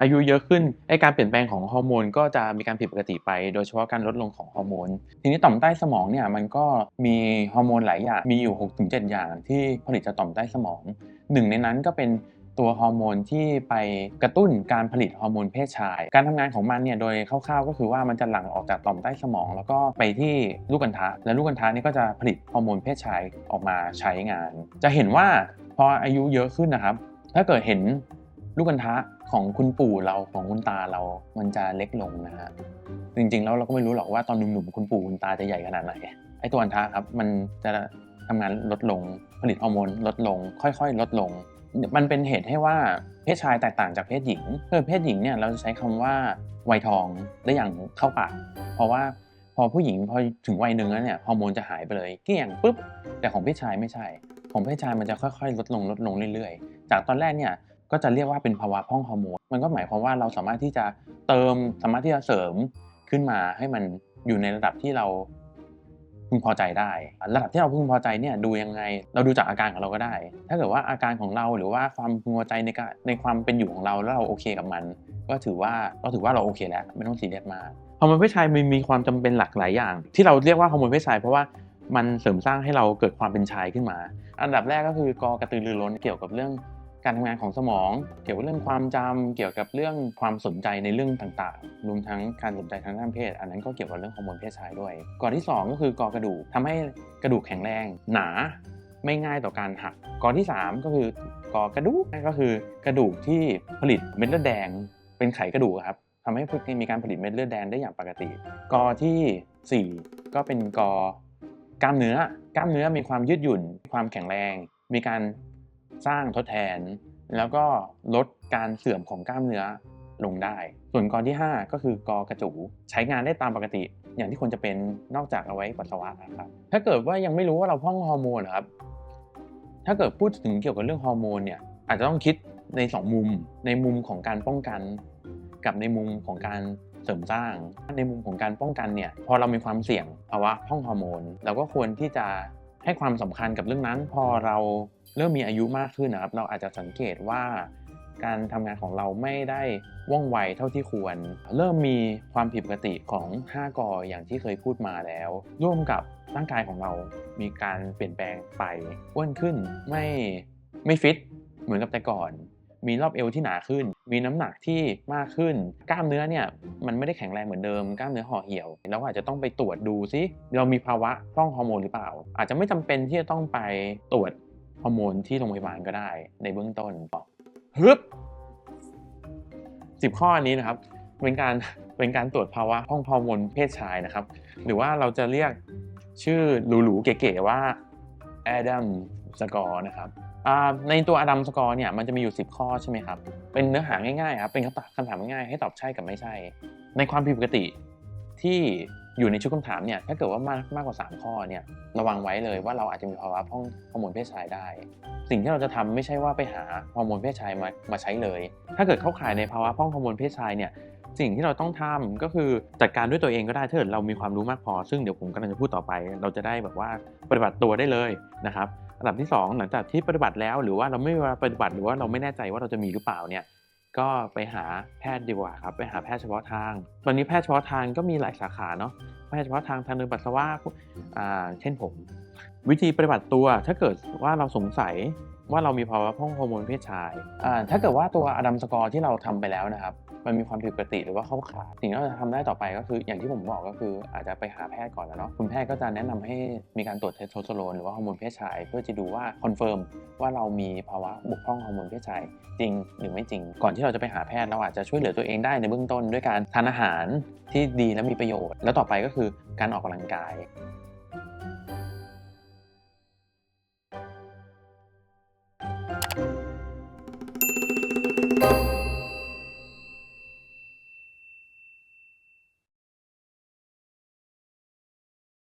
อายุเยอะขึ้นไอการเปลี่ยนแปลงของฮอร์โมนก็จะมีการผิดปกติไป โดยเฉพาะการลดลงของฮอร์โมน ทีนี้ต่อมใต้สมองเนี่ยมันก็มีฮอร์โมนหลายอย่าง มีอยู่ 6-7 อย่างที่ผลิตจากต่อมใต้สมอง หนึ่งในนั้นก็เป็นตัวฮอร์โมนที่ไปกระตุ้นการผลิตฮอร์โมนเพศชาย การทำงานของมันเนี่ยโดยคร่าวๆ ก็คือว่ามันจะหลั่งออกจากต่อมใต้สมอง แล้วก็ไปที่ลูกอัณฑะและลูกอัณฑะนี่ก็จะผลิตฮอร์โมนเพศชายออกมาใช้งาน จะเห็นว่าพออายุเยอะขึ้นนะครับ ถ้าเกิดเห็นลูกอัณฑะ ของคุณปู่เราของคุณตาเรา มันจะเล็กลงนะฮะ จริงๆแล้วเราก็ไม่รู้หรอกว่าตอนหนุ่มๆคุณปู่คุณตาจะใหญ่ขนาดไหน ไอ้ตัวอัณฑะครับ มันจะทำงานลดลง ผลิตฮอร์โมนลดลง ค่อยๆ ลดลง มันเป็นเหตุให้ว่าเพศชายแตกต่างจากเพศหญิงเออเพศหญิงเนี่ยเราจะใช้คำว่าวัยทองได้อย่างเข้าปาก เพราะว่าพอผู้หญิงพอถึงวัยหนึ่งแล้วเนี่ยฮอร์โมนจะหายไปเลยเกลี้ยงปุ๊บ แต่ของเพศชายไม่ใช่ ของเพศชายมันจะค่อยๆ ลดลงลดลงเรื่อยๆ จากตอนแรกเนี่ย ก็จะเรียกว่าเป็นภาวะพร่องฮอร์โมน มันก็หมายความว่าเราสามารถที่จะเติมสามารถที่จะเสริมขึ้นมาให้มันอยู่ในระดับที่เราพึงพอใจได้ ระดับที่เราพึงพอใจเนี่ยดูยังไง เราดูจากอาการของเราก็ได้ ถ้าเกิดว่าอาการของเราหรือว่าความพึงพอใจในการในความเป็นอยู่ของเราแล้วเราโอเคกับมัน ก็ถือว่าเราถือว่าเราโอเคแล้วไม่ต้องซีเรียสมากฮอร์โมนเพศชายมันมีความจำเป็นหลากหลายอย่าง ที่เราเรียกว่าฮอร์โมนเพศชายเพราะว่ามันเสริมสร้างให้เราเกิดความเป็นชายขึ้นมา อันดับแรกก็คือกอกระตือรือร้นเกี่ยวกับเรื่อง การทำงานของสมอง เกี่ยวกับเรื่องความจำเกี่ยวกับเรื่องความสนใจในเรื่องต่างๆ รวมทั้งการสนใจทางด้านเพศ อันนั้นก็เกี่ยวกับเรื่องฮอร์โมนเพศชายด้วยกอที่สองก็คือกอกระดูกทำให้กระดูกแข็งแรง หนาไม่ง่ายต่อการหักกอที่สามก็คือกอกระดูกก็คือกระดูกที่ผลิตเม็ดเลือดแดง เป็นไขกระดูกครับทำให้มีการผลิตเม็ดเลือดแดงได้อย่างปกติ กอที่สี่ก็เป็นกอกล้ามเนื้อกล้ามเนื้อมีความยืดหยุ่น ความแข็งแรง มีการ สร้างทดแทน แล้วก็ลดการเสื่อมของกล้ามเนื้อลงได้ ส่วนกอที่ 5 ก็คือกอกระจู ใช้งานได้ตามปกติ อย่างที่ควรจะเป็นนอกจากเอาไว้ปัสสาวะนะครับ ถ้าเกิดว่ายังไม่รู้ว่าเราพร่องฮอร์โมนนะครับ ถ้าเกิดพูดถึงเกี่ยวกับเรื่องฮอร์โมนเนี่ยอาจจะต้องคิดใน 2 มุม ในมุมของการป้องกัน กับในมุมของการเสริมสร้าง ในมุมของการป้องกันเนี่ยพอเรามีความเสี่ยงภาวะพร่องฮอร์โมนเราก็ควรที่จะให้ความสำคัญกับเรื่องนั้น พอเรา เริ่มมีอายุมากขึ้นนะครับ เราอาจจะสังเกตว่า การทำงานของเราไม่ได้ว่องไวเท่าที่ควร เริ่มมีความผิดปกติของ 5 กออย่างที่เคยพูดมาแล้ว ร่วมกับร่างกายของเรามีการเปลี่ยนแปลงไปอ้วนขึ้นไม่ไม่ฟิตเหมือนกับแต่ก่อน มีรอบเอวที่หนาขึ้น มีน้ำหนักที่มากขึ้น กล้ามเนื้อเนี่ยมันไม่ได้แข็งแรงเหมือนเดิม กล้ามเนื้อห่อเหี่ยว เราอาจจะต้องไปตรวจดูซิ เรามีภาวะพร่องฮอร์โมนหรือเปล่า อาจจะไม่จำเป็นที่จะต้องไปตรวจ ฮอร์โมนที่โรงพยาบาลก็ได้ในเบื้องต้นฮึบสิบข้อนี้นะครับเป็นการเป็นการตรวจภาวะห้องฮอร์โมนเพศชายนะครับ หรือว่าเราจะเรียกชื่อหรูๆเก๋ๆว่า Adam Score นะครับในตัวอดัมสกอร์เนี่ยมันจะมีอยู่ 10 ข้อใช่ไหมครับ เป็นเนื้อหาง่ายๆครับเป็นคำตอบคำถามง่ายๆให้ตอบใช่กับไม่ใช่ ในความผิดปกติที่ อยู่ในชุดคำถามเนี่ยถ้าเกิดว่ามากมากกว่า 3 ข้อเนี่ยระวังไว้เลยว่าเราอาจจะมีภาวะพ้องฮอร์โมนเพศชายได้ สิ่งที่เราจะทำไม่ใช่ว่าไปหาฮอร์โมนเพศชายมามาใช้เลย ถ้าเกิดเข้าข่ายในภาวะพ้องฮอร์โมนเพศชายเนี่ยสิ่งที่เราต้องทำก็คือจัดการด้วยตัวเองก็ได้ถ้าเกิดเรามีความรู้มากพอ ซึ่งเดี๋ยวผมกำลังจะพูดต่อไป เราจะได้แบบว่าปฏิบัติตัวได้เลยนะครับอันดับที่ 2 หลังจากที่ปฏิบัติแล้ว หรือว่าเราไม่มาปฏิบัติหรือว่าเราไม่แน่ใจว่าเราจะมีหรือเปล่าเนี่ย ก็ไปหาแพทย์ดีกว่าครับไปหาแพทย์เฉพาะทาง ตอนนี้แพทย์เฉพาะทางก็มีหลายสาขาเนาะแพทย์เฉพาะทางทางเดินปัสสาวะอ่าเช่นผม วิธีปฏิบัติตัวถ้าเกิดว่าเราสงสัย ว่าเรามีภาวะพ้องฮอร์โมนเพศชายอ่าถ้าเกิดว่าตัวอดัมสกอร์ที่เราทำไปแล้วนะครับ มันมีความผิดปกติหรือว่าเข้าขายสิ่งที่เราจะทำได้ต่อไปก็คืออย่างที่ผมบอกก็คืออาจจะไปหาแพทย์ก่อนนะเนาะคุณแพทย์ก็จะแนะนำให้มีการตรวจเทสโทสเตอโรนหรือว่าฮอร์โมนเพศชาย เพื่อจะดูว่าคอนเฟิร์มว่าเรามีภาวะบกพร่องฮอร์โมนเพศชายจริงหรือไม่จริง ก่อนที่เราจะไปหาแพทย์เราอาจจะช่วยเหลือตัวเองได้ในเบื้องต้น ด้วยการทานอาหารที่ดีและมีประโยชน์ แล้วต่อไปก็คือการออกกำลังกาย